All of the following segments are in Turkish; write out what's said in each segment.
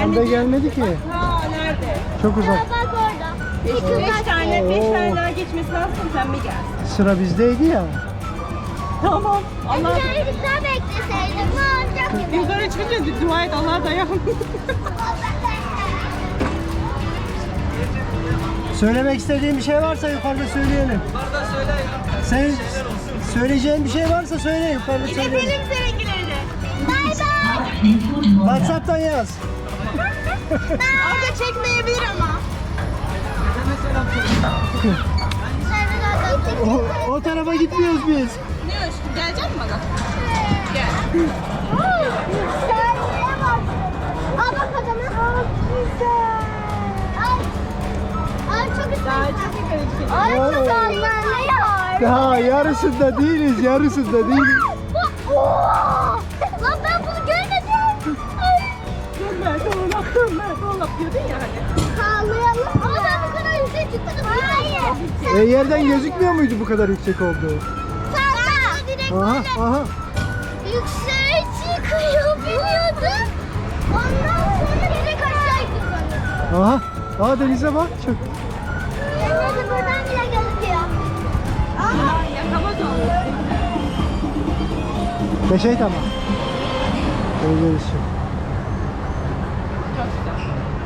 Pembe gelmedi ki. Ha nerede? Çok uzak. Bak orada. Beş, beş tane, beş Oo. tane daha geçmesi lazım pembe gelsin. Sıra bizdeydi ya. Tamam. Allah Birazcık daha bekleseydim ne olacak ki? yukarı çıkınca dua et Allah dayan. Söylemek istediğin bir şey varsa yukarıda söyleyelim. Yukarıda söyle ya. Sen söyleyeceğin bir şey varsa söyle yukarıda söyleyelim. Benim seninkileri. Bay bay. WhatsApp'tan yaz. Orada çekmeyebilir ama. O, o tarafa gitmiyoruz biz. Ne aşkım gelecek misin bana? Gel. Ay. Ay çok anlamıyor. Daha yarısında değiliz, yarısında değiliz. Ya hani. Sağlayalım. Ama ben bu kadar yüksek çıktım. Hayır. E, yerden gözükmüyor muydu bu kadar yüksek olduğu? Sağda. Direkt Aha, aha. yükseğe çıkıyor biliyordum. Ondan sonra direkt aşağı gidiyor. Aha. Aa denize bak. Çok. Denizi buradan bile gözüküyor. Aa, yakamaz onu. Beşey tamam. Görüşürüz.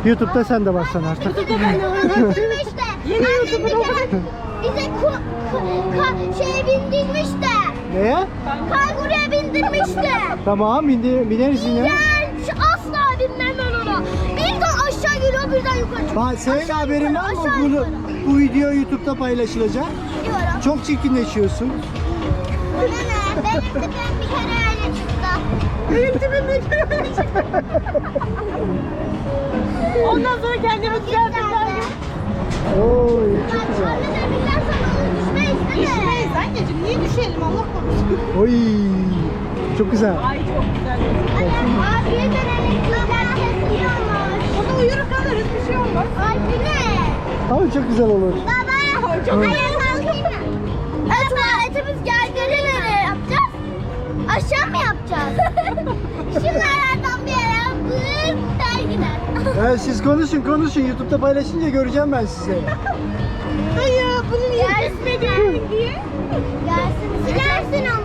YouTube'da sen de varsan artık. Bindirmiş de. Yeni Annem YouTuber bir kere oldu. Bize ku, ku, ka, şeye bindirmiş de. Neye? Kanguruya bindirmiş de. Tamam bindi, bineriz yine. İğrenç. Asla binmem ben ona. Birden aşağı geliyor birden yukarı çıkıyor. Bak senin Aşağı haberin yukarı, var mı? Bunu, yukarı. bu video YouTube'da paylaşılacak. Biliyorum. Çok çirkinleşiyorsun. Bana ne? Benim tipim bir kere öyle çıktı. Benim tipim bir kere öyle çıktı. Oy çok güzel. Onu düşmeyiz değil mi? Düşmeyiz anneciğim, niye düşelim Allah korusun. Oy çok güzel. Ay çok güzel. Abiye dönelim. Kızlar kesiyormuş. Burada uyur kalırız, bir şey olmaz. Ay bu ne? Ama çok güzel olur. Baba. çok Ayağa Siz konuşun konuşun. YouTube'da paylaşınca göreceğim ben sizi. Hayır, bunu niye Gelsin. kesmedin diye. Gelsin. Silersin onu.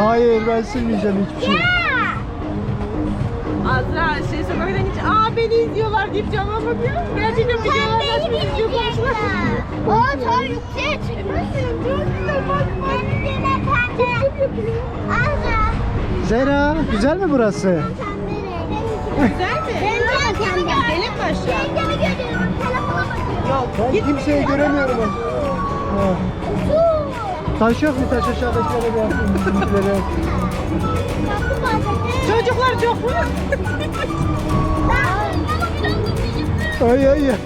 onu. Hayır ben silmeyeceğim hiçbir şey. Azra şey sokaktan hiç aa beni izliyorlar deyip camdan bakıyor. Gerçekten videolar Pembeyi açmış izliyor konuşmak. bineceksin. Aa tam yükseğe çıkmışsın. Çok güzel bak. Benim de pembe. Azra. Zera güzel mi burası? Pembe renk. Güzel aşağı? Rengimi görüyorum. Telefona bakıyorum. Yok. Ben git. kimseyi göremiyorum. Ha. Taş yok mu taş aşağıdakilere bir bizimkilere. Çocuklar çok mu? Ay ay ay.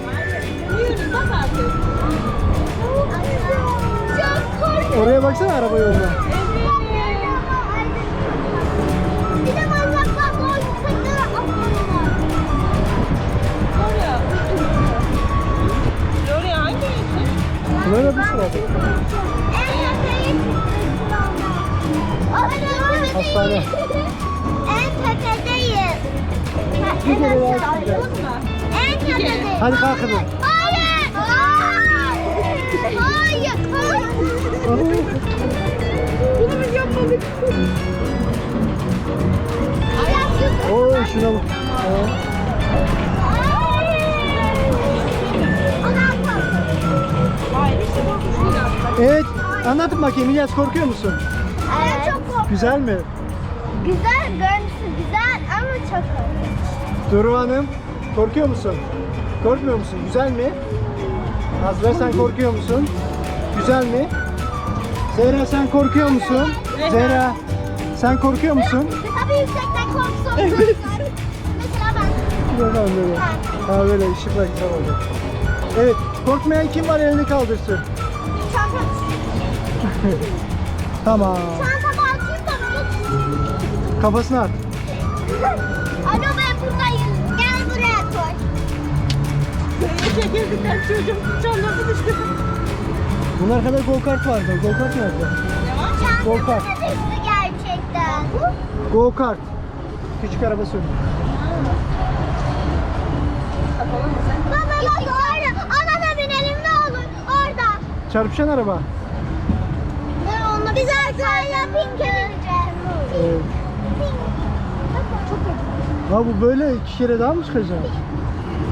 Oraya baksana araba yolda. Yüksek? Böyle bir sıra. En tepeyi Hastane. En. Bir kere daha çıkacağız. En. Hadi kalkın. Hayır. Hayır. Hayır. Bunu biz yapmadık. Oo şuna bak. Hayır işte. Evet anlatın bakayım İlyas korkuyor musun? Evet çok korkunç. Güzel mi? Güzel, görüntüsü güzel ama çok korkunç. Duru Hanım korkuyor musun? Korkmuyor musun? Güzel mi? Azra sen korkuyor musun? Güzel mi? Zehra sen korkuyor musun? Zehra sen korkuyor musun? Tabii yüksekten korkusu. Evet. Mesela ben. Böyle böyle. Ha böyle güzel oldu. Evet korkmayan kim var elini kaldırsın. Çanta. Tamam. Çantamı açayım da bunu. Kafasını at. Alo ben buradayım. Gel buraya koy. Çekildikten çocuğum çanları düştü. Bunlar kadar go kart vardı. Go kart nerede? Go Çantamı kart. gerçekten. Go kart. Küçük araba mı sen? Baba bak orada. Ona da binelim ne olur. Orada. Çarpışan araba. Ben onunla Biz arkaya pinke bineceğiz. Evet. Çok Ha bu böyle iki kere daha mı çıkacak?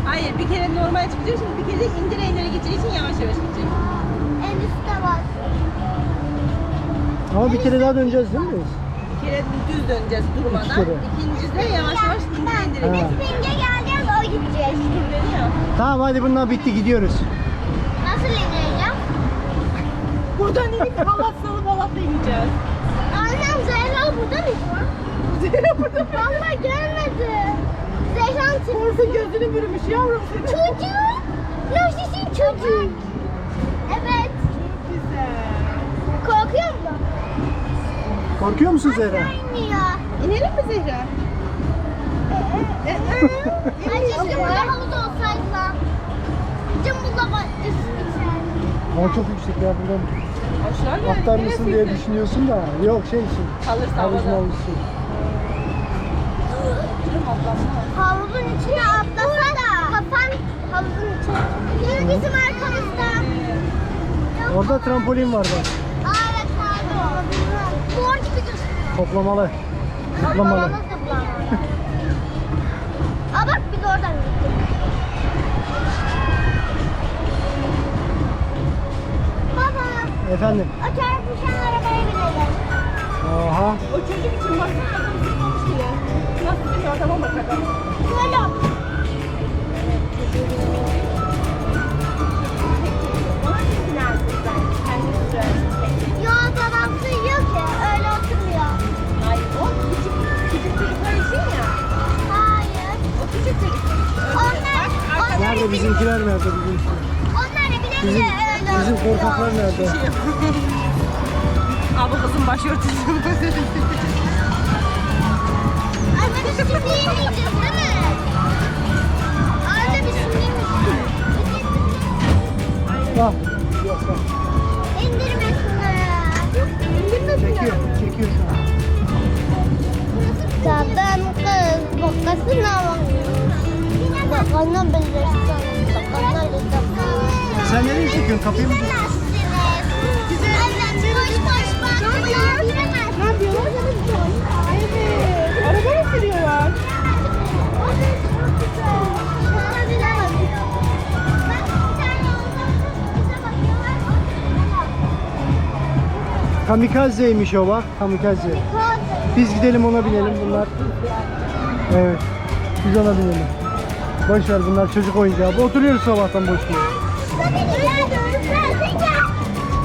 Hayır bir kere normal çıkacak şimdi bir kere de indire indire gideceği için yavaş yavaş gidecek. En üstte var. Ama bir kere daha döneceğiz değil mi biz? Bir kere düz döneceğiz durmadan. İki kere. İkincisi de yavaş yavaş indire indire Ha. Biz gidecek. pinke geleceğiz o gideceğiz. Dönüyor. Tamam hadi bundan bitti gidiyoruz. Nasıl ineceğim? Buradan inip halat salıp halatla ineceğiz. Annem Zehra burada mı? Zehra burada Valla gelmedi. Zehra Korku gözünü bürümüş yavrum seni. Çocuk. Nasılsın çocuk? Evet. Güzel. Korkuyor musun? Korkuyor musun Zehra? İniyor. İnelim mi Zehra? Ay keşke burada havuz olsaydı. Cımbızla bak üstüne. Ama çok yüksek ya buradan Atlar mısın diye düşünüyorsun da. Yok şey için. Kalırsa Havuz havada. mavuzsun. Canım atlasana. Havuzun içine atlasa da kafan havuzun içine. Yürü bizim arkamızda. Orada trampolin var bak. Aa evet pardon. Mor gibi gözüküyor. Toplamalı. Toplamalı. Zıplamalı. Aa bak biz oradan gittik. Efendim. o çarpışan arabaya binelim. Aha. O çocuk için baksana adam zıplamış bile. Nasıl bir adama bakalım. Şöyle. Ona binersin sen. Kendi sürersin. Yo babam sığıyor ki öyle oturmuyor. Hayır o küçük, küçük çocuklar için ya. Hayır. O küçük çocuklar için. Onlar, onlar, Nerede bizimkiler nerede bizimkiler? Bizim, bizim korkaklar nerede? Abi kızın başörtüsü. Biz şimdi yemeyeceğiz değil mi? Şimdi yemeyeceğiz. Bak. Yok bak. İndirme şunları. İndirme Çekiyor. Çekiyor şu an. Zaten kız bakasına bak. Bakana bilirsin. Sen nereye çekiyorsun? Kapıyı mı? Kamikazeymiş o bak. Kamikaze. Biz gidelim ona binelim bunlar. Evet. Biz ona binelim. Boş ver bunlar çocuk oyuncağı. Oturuyoruz sabahtan boş ver.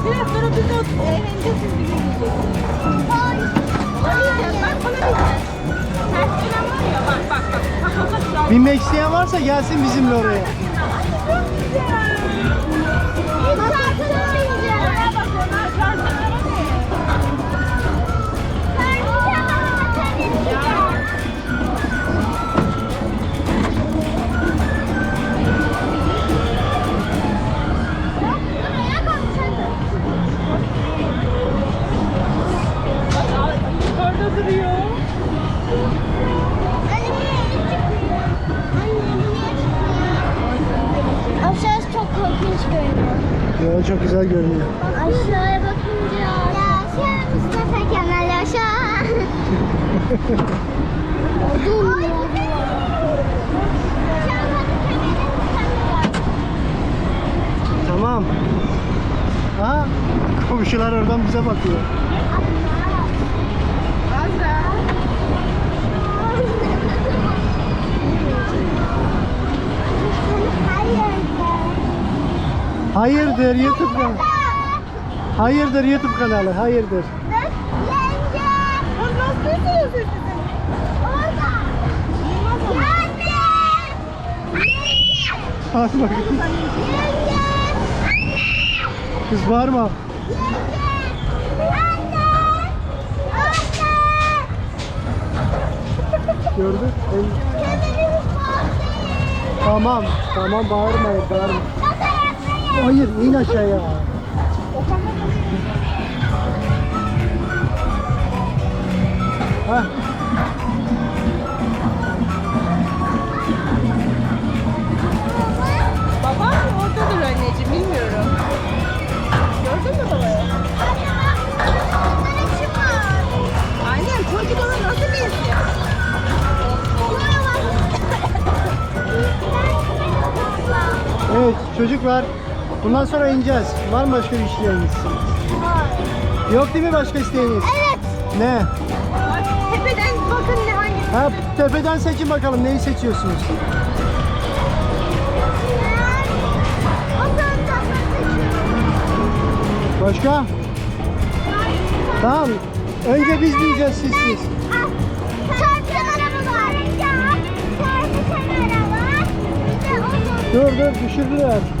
Biraz sonra biz de eğleneceğiz. Binmek isteyen varsa gelsin bizimle. Oraya Ya çok güzel görünüyor. Aşağıya bakınca. Yaşa Mustafa Kemal yaşa. Odun mu? Tamam. Aha. Komşular oradan bize bakıyor. Azra. Hayırdır YouTube kanalı. Hayırdır YouTube kanalı. Hayırdır. Hadi bakayım. Kız bağırma. Gördün? Tamam. Tamam bağırmayın. Bağırma. Hayır in aşağıya. ha. Baba oradadır anneciğim bilmiyorum. Gördün mü babayı? Annem çocuklara nasıl bir isim? Evet çocuklar bundan sonra ineceğiz. Var mı başka bir isteğiniz? Yok değil mi başka isteğiniz? Evet. Ne? Tepeden bakın ne hangisi. Ha, tepeden seçin bakalım neyi seçiyorsunuz? Başka? Tamam. Önce biz bineceğiz siz siz. Dur dur düşürdüler.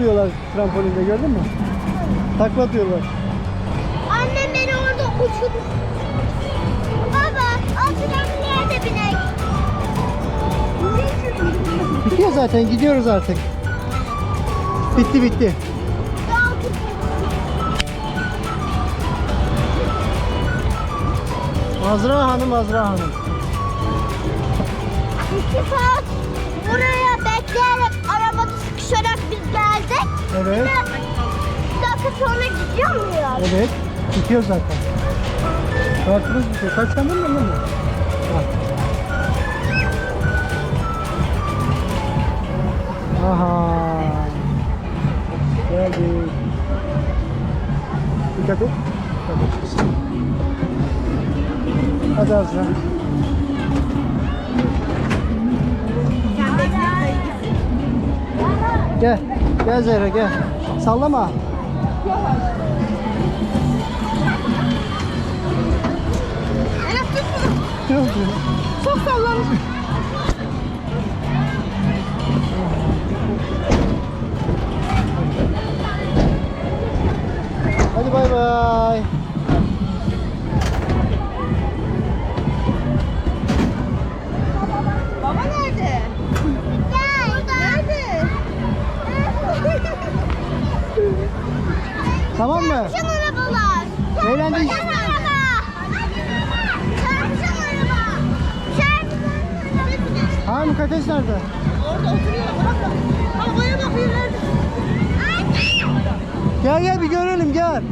Zıplıyorlar trambolinde gördün mü? Takla atıyorlar. Annem beni orada uçurdu. Baba, o tramvaya da binek. Bitiyor zaten gidiyoruz artık. Bitti bitti. Azra Hanım Azra Hanım. İki saat Evet. Bir dakika sonra gidiyor muyuz? Evet. Bitiyor zaten. Kartımız bitiyor. Kaç tane mi lan? bu? Aha. Geldik. Dikkat et. Hadi Azra. Gel. Gel Zehra gel. Sallama. Enes tut bunu. Ne oldu? Çok sallamış. Hadi bay bay. Tamam mı? Çarpışan arabalar. Çarpışan araba. Çarpışan araba. Çarpışan araba. Ha mukaddes nerede? Orada oturuyor. Bırak bak. Havaya bakıyor nerede? Gel gel bir görelim gel.